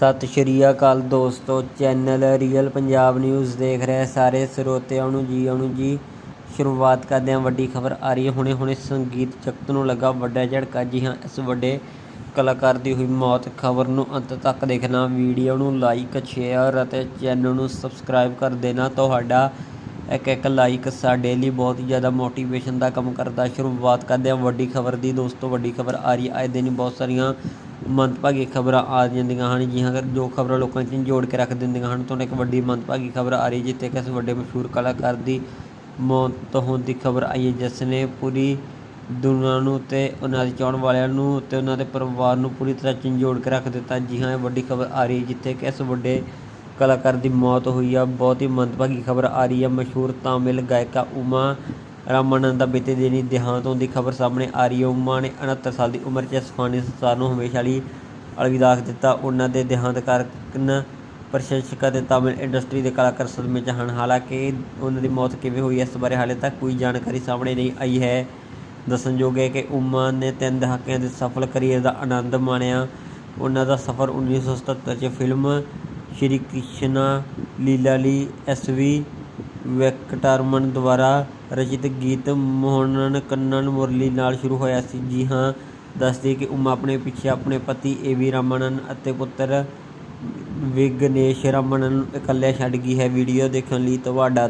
ਸਤਿ ਸ਼੍ਰੀ ਅਕਾਲ ਦੋਸਤੋ, channel real Punjab news ਦੇਖ ਰਹੇ ਸਾਰੇ ਸਰੋਤਿਆਂ ਨੂੰ ਜੀ, ਆਉਣ ਜੀ। ਸ਼ੁਰੂਆਤ ਕਰਦੇ ਹਾਂ, ਵੱਡੀ ਖਬਰ ਆ ਰਹੀ ਹੈ। ਹੁਣੇ ਹੁਣੇ ਸੰਗੀਤ ਜਗਤ ਨੂੰ ਲੱਗਾ ਵੱਡਾ ਝਟਕਾ। ਜੀ ਹਾਂ, ਇਸ ਵੱਡੇ ਕਲਾਕਾਰ ਦੀ ਹੋਈ ਮੌਤ ਖਬਰ ਨੂੰ ਅੰਤ ਤੱਕ ਦੇਖਣਾ। ਵੀਡੀਓ ਨੂੰ ਲਾਈਕ ਸ਼ੇਅਰ ਅਤੇ ਚੈਨਲ ਨੂੰ ਸਬਸਕ੍ਰਾਈਬ ਕਰ ਦੇਣਾ। ਤੁਹਾਡਾ ਇੱਕ ਇੱਕ ਲਾਈਕ ਸਾਡੇ ਲਈ ਬਹੁਤ ਹੀ ਜ਼ਿਆਦਾ ਮੋਟੀਵੇਸ਼ਨ ਦਾ ਕੰਮ ਕਰਦਾ। ਸ਼ੁਰੂਆਤ ਕਰਦੇ ਹਾਂ, ਵੱਡੀ ਖਬਰ ਦੀ। ਦੋਸਤੋ, ਵੱਡੀ ਖਬਰ ਆ ਰਹੀ ਹੈ। ਆਏ ਦਿਨ ਬਹੁਤ ਸਾਰੀਆਂ ਮੰਦਭਾਗੀ ਖਬਰਾਂ ਆ ਜਾਂਦੀਆਂ ਹਨ ਜੀ ਹਾਂ ਜੋ ਖਬਰਾਂ ਲੋਕਾਂ 'ਚ ਜੋੜ ਕੇ ਰੱਖ ਦਿੰਦੀਆਂ ਹਨ। ਤੁਹਾਨੂੰ ਇੱਕ ਵੱਡੀ ਮੰਦਭਾਗੀ ਖਬਰ ਆ ਰਹੀ ਜਿੱਥੇ ਕਿਸੇ ਵੱਡੇ ਮਸ਼ਹੂਰ ਕਲਾਕਾਰ ਦੀ ਮੌਤ ਹੋਣ ਦੀ ਖਬਰ ਆਈ ਹੈ, ਜਿਸ ਨੇ ਪੂਰੀ ਦੁਨੀਆ ਨੂੰ ਅਤੇ ਉਹਨਾਂ ਦੇ ਚਾਹਣ ਵਾਲਿਆਂ ਨੂੰ ਅਤੇ ਉਹਨਾਂ ਦੇ ਪਰਿਵਾਰ ਨੂੰ ਪੂਰੀ ਤਰ੍ਹਾਂ ਝੰਜੋੜ ਕੇ ਰੱਖ ਦਿੱਤਾ। ਜੀ ਹਾਂ ਇਹ ਵੱਡੀ ਖਬਰ ਆ ਰਹੀ ਹੈ, ਜਿੱਥੇ ਕਿ ਇਸ ਵੱਡੇ ਕਲਾਕਾਰ ਦੀ ਮੌਤ ਹੋਈ ਆ, ਬਹੁਤ ਹੀ ਮੰਦਭਾਗੀ ਖਬਰ ਆ ਰਹੀ ਹੈ। ਮਸ਼ਹੂਰ ਤਾਮਿਲ ਗਾਇਕਾ ਉਮਾ ਰਾਮਾਨੰਦ ਦਾ ਬੀਤੇ ਦਿਨੀ ਦੇਹਾਂਤ ਹੋਣ ਦੀ ਖਬਰ ਸਾਹਮਣੇ ਆ ਰਹੀ ਹੈ। ਉਮਾ ਨੇ 69 ਸਾਲ ਦੀ ਉਮਰ 'ਚ ਇਸ ਫਾਨੀ ਸੰਸਾਰ ਨੂੰ ਹਮੇਸ਼ਾ ਲਈ ਅਲਵਿਦਾ ਆਖ ਦਿੱਤਾ। ਉਹਨਾਂ ਦੇ ਦੇਹਾਂਤ ਕਾਰਨ ਪ੍ਰਸ਼ੰਸਕਾਂ ਤੇ ਤਾਮਿਲ ਇੰਡਸਟਰੀ ਦੇ ਕਲਾਕਾਰ ਸਦਮੇ 'ਚ ਹਨ। ਹਾਲਾਂਕਿ ਉਹਨਾਂ ਦੀ ਮੌਤ ਕਿਵੇਂ ਹੋਈ ਇਸ ਬਾਰੇ ਹਾਲੇ ਤੱਕ ਕੋਈ ਜਾਣਕਾਰੀ ਸਾਹਮਣੇ ਨਹੀਂ ਆਈ ਹੈ। ਦੱਸਣਯੋਗ ਹੈ ਕਿ ਉਮਾ ਨੇ ਤਿੰਨ ਦਹਾਕਿਆਂ ਦੇ ਸਫਲ ਕਰੀਅਰ ਦਾ ਆਨੰਦ ਮਾਣਿਆ। ਉਹਨਾਂ ਦਾ ਸਫ਼ਰ 1977 'ਚ ਫਿਲਮ ਸ਼੍ਰੀ ਕ੍ਰਿਸ਼ਨਾ ਲੀਲਾ ਲਈ ਐਸ ਵੀ ਵੈਂਕਟਰਮਨ ਦੁਆਰਾ ਰਚਿਤ ਗੀਤ ਮੋਹਨਨ ਕੰਨਨ ਮੁਰਲੀ ਨਾਲ ਸ਼ੁਰੂ ਹੋਇਆ ਸੀ। ਜੀ ਹਾਂ, ਦੱਸਦੀ ਕਿ ਉਮਾ ਆਪਣੇ ਪਿੱਛੇ ਆਪਣੇ ਪਤੀ ਏ ਵੀ ਰਾਮਨਨ ਅਤੇ ਪੁੱਤਰ ਵਿਗਨੇਸ਼ ਰਾਮਨਨ ਨੂੰ ਇਕੱਲੇ ਛੱਡ ਗਈ ਹੈ। ਵੀਡੀਓ ਦੇਖਣ ਲਈ ਤੁਹਾਡਾ